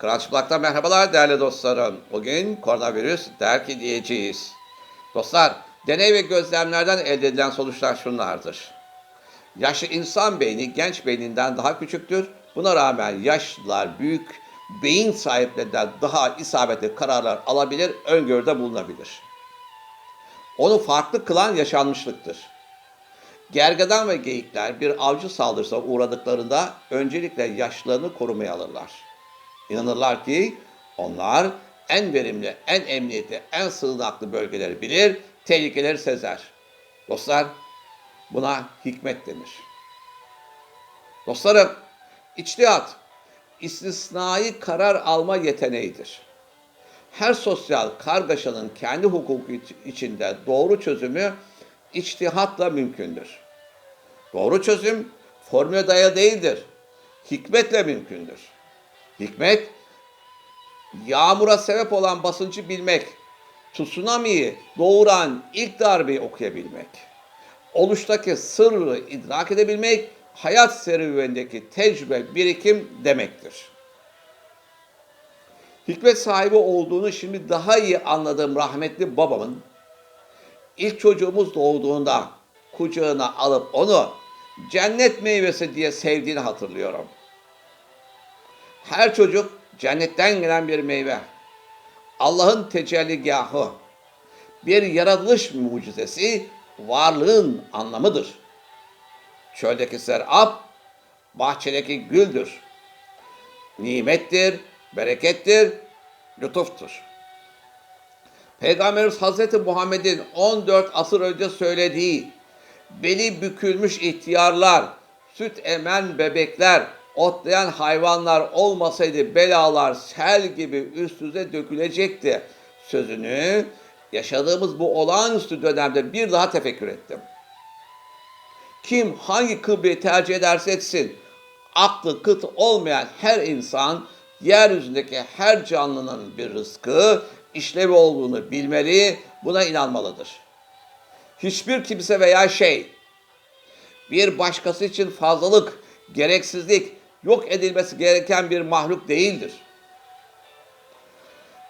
Kral Çıplak'ta merhabalar değerli dostlarım. Bugün koronavirüs derki diyeceğiz. Dostlar, deney ve gözlemlerden elde edilen sonuçlar şunlardır. Yaşlı insan beyni genç beyninden daha küçüktür. Buna rağmen yaşlılar büyük beyin sahiplerinden daha isabetli kararlar alabilir, öngörüde bulunabilir. Onu farklı kılan yaşanmışlıktır. Gergedan ve geyikler bir avcı saldırısına uğradıklarında öncelikle yaşlarını korumaya alırlar. İnanırlar ki onlar en verimli, en emniyetli, en sığınaklı bölgeleri bilir, tehlikeleri sezer. Dostlar, buna hikmet denir. Dostlarım, içtihat, istisnai karar alma yeteneğidir. Her sosyal kargaşanın kendi hukuku iç- içinde doğru çözümü içtihatla mümkündür. Doğru çözüm formüle dayalı değildir. Hikmetle mümkündür. Hikmet, yağmura sebep olan basıncı bilmek, tsunami'yi doğuran ilk darbeyi okuyabilmek, oluştaki sırrı idrak edebilmek, hayat serüvenindeki tecrübe, birikim demektir. Hikmet sahibi olduğunu şimdi daha iyi anladığım rahmetli babamın ilk çocuğumuz doğduğunda kucağına alıp onu cennet meyvesi diye sevdiğini hatırlıyorum. Her çocuk cennetten gelen bir meyve. Allah'ın tecelligahı. Bir yaratılış mucizesi varlığın anlamıdır. Çöldeki serap, bahçedeki güldür. Nimettir, berekettir, lütuftur. Peygamberimiz Hazreti Muhammed'in 14 asır önce söylediği beli bükülmüş ihtiyarlar, süt emen bebekler, otlayan hayvanlar olmasaydı belalar sel gibi üstüze dökülecekti. Sözünü yaşadığımız bu olağanüstü dönemde bir daha tefekkür ettim. Kim hangi kıbleyi tercih ederse etsin, aklı kıt olmayan her insan yeryüzündeki her canlının bir rızkı, işlevi olduğunu bilmeli, buna inanmalıdır. Hiçbir kimse veya şey bir başkası için fazlalık, gereksizlik, yok edilmesi gereken bir mahluk değildir.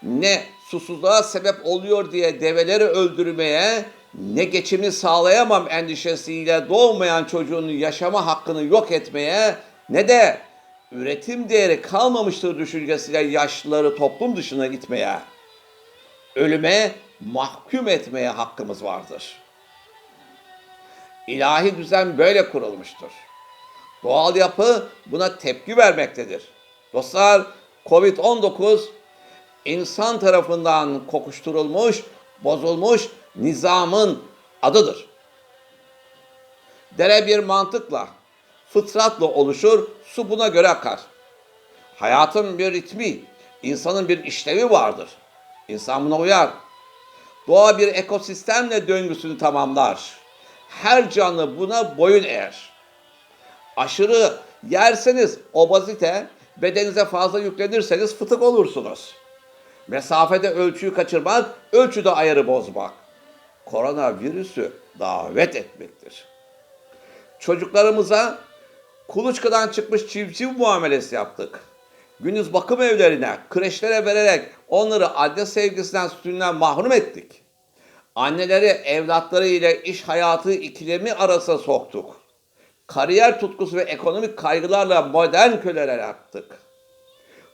Ne susuzluğa sebep oluyor diye develeri öldürmeye, ne geçimini sağlayamam endişesiyle doğmayan çocuğun yaşama hakkını yok etmeye, ne de üretim değeri kalmamıştır düşüncesiyle yaşlıları toplum dışına itmeye, ölüme mahkum etmeye hakkımız vardır. İlahi düzen böyle kurulmuştur. Doğal yapı buna tepki vermektedir. Dostlar, Covid-19 insan tarafından kokuşturulmuş, bozulmuş nizamın adıdır. Dere bir mantıkla, fıtratla oluşur, su buna göre akar. Hayatın bir ritmi, insanın bir işlevi vardır. İnsan buna uyar. Doğa bir ekosistemle döngüsünü tamamlar. Her canlı buna boyun eğer. Aşırı yerseniz obazite, bedeninize fazla yüklenirseniz fıtık olursunuz. Mesafede ölçüyü kaçırmak, ölçüde ayarı bozmak. Koronavirüsü davet etmektir. Çocuklarımıza kuluçkadan çıkmış çiftçi muamelesi yaptık. Gündüz bakım evlerine, kreşlere vererek onları anne sevgisinden, sütünden mahrum ettik. Anneleri evlatları ile iş hayatı ikilemi arasına soktuk. Kariyer tutkusu ve ekonomik kaygılarla modern köleler yaptık.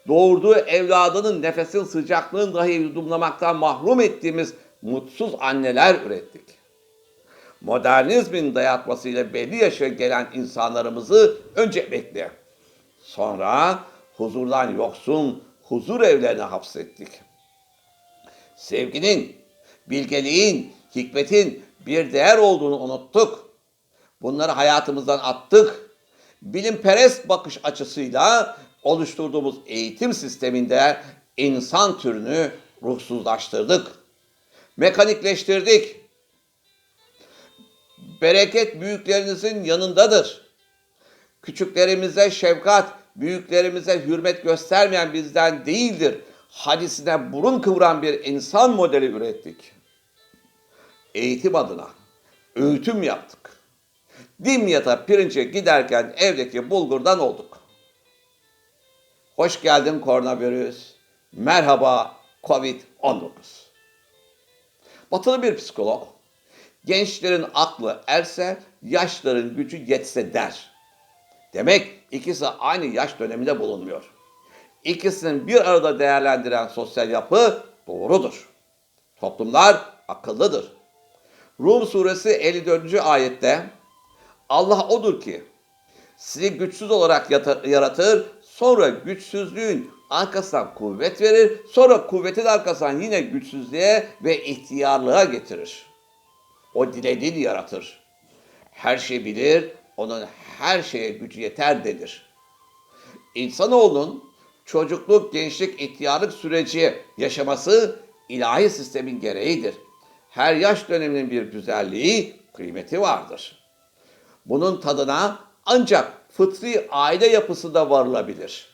Doğurduğu evladının nefesin sıcaklığını dahi yudumlamaktan mahrum ettiğimiz mutsuz anneler ürettik. Modernizmin dayatmasıyla belli yaşa gelen insanlarımızı önce bekle. Sonra huzurdan yoksun huzur evlerine hapsettik. Sevginin, bilgeliğin, hikmetin bir değer olduğunu unuttuk. Bunları hayatımızdan attık. Bilimperest bakış açısıyla oluşturduğumuz eğitim sisteminde insan türünü ruhsuzlaştırdık. Mekanikleştirdik. Bereket büyüklerinizin yanındadır. Küçüklerimize şefkat, büyüklerimize hürmet göstermeyen bizden değildir. Hadisine burun kıvıran bir insan modeli ürettik. Eğitim adına öğütüm yaptık. Dimyata pirince giderken evdeki bulgurdan olduk. Hoş geldin koronavirüs. Merhaba Covid-19. Batılı bir psikolog, gençlerin aklı erse, yaşların gücü yetse der. Demek ikisi aynı yaş döneminde bulunmuyor. İkisinin bir arada değerlendiren sosyal yapı doğrudur. Toplumlar akıllıdır. Rum suresi 54. ayette Allah odur ki sizi güçsüz olarak yaratır, sonra güçsüzlüğün arkasından kuvvet verir, sonra kuvvetin arkasından yine güçsüzlüğe ve ihtiyarlığa getirir. O dilediğini yaratır. Her şey bilir, onun her şeye gücü yeter denir. İnsanoğlunun çocukluk, gençlik, ihtiyarlık süreci yaşaması ilahi sistemin gereğidir. Her yaş döneminin bir güzelliği, kıymeti vardır. Bunun tadına ancak fıtri aile yapısında varılabilir.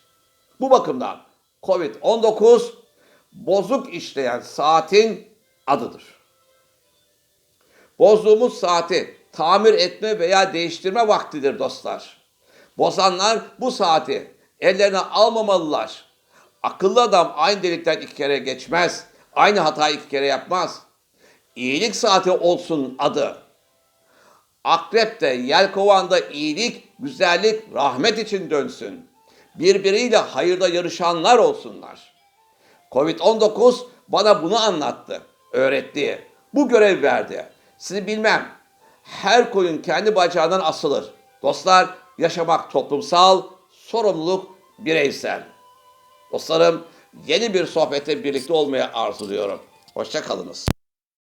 Bu bakımdan Covid-19 bozuk işleyen saatin adıdır. Bozduğumuz saati tamir etme veya değiştirme vaktidir dostlar. Bozanlar bu saati ellerine almamalılar. Akıllı adam aynı delikten iki kere geçmez. Aynı hatayı iki kere yapmaz. İyilik saati olsun adı. Akrepte, yelkovanda iyilik, güzellik, rahmet için dönsün. Birbiriyle hayırda yarışanlar olsunlar. Covid-19 bana bunu anlattı, öğretti. Bu görev verdi. Sizi bilmem. Her koyun kendi bacağından asılır. Dostlar, yaşamak toplumsal, sorumluluk bireysel. Dostlarım, yeni bir sohbette birlikte olmaya arzuluyorum. Hoşça kalınız.